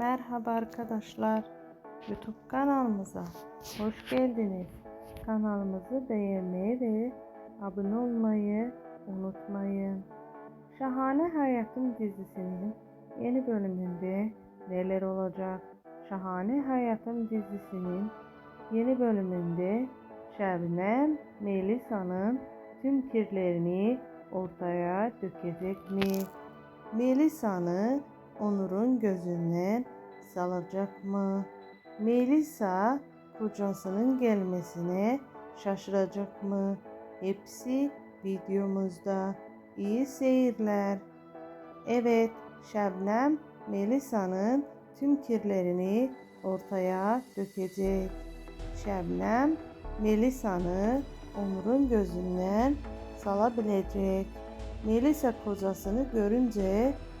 Merhaba arkadaşlar. YouTube kanalımıza hoş geldiniz. Kanalımızı beğenmeyi ve abone olmayı unutmayın. Şahane Hayatım dizisinin yeni bölümünde neler olacak? Şahane Hayatım dizisinin yeni bölümünde Şebnem Melisa'nın tüm kirlerini ortaya dökecek mi? Melisa'nı Onur'un gözünden salacak mı? Melisa kocasının gelmesine şaşıracak mı? Hepsi videomuzda. İyi seyirler. Evet, Şebnem Melisa'nın tüm kirlerini ortaya dökecek. Şebnem Melisa'nı Onur'un gözünden salabilecek. Melisa kocasını görünce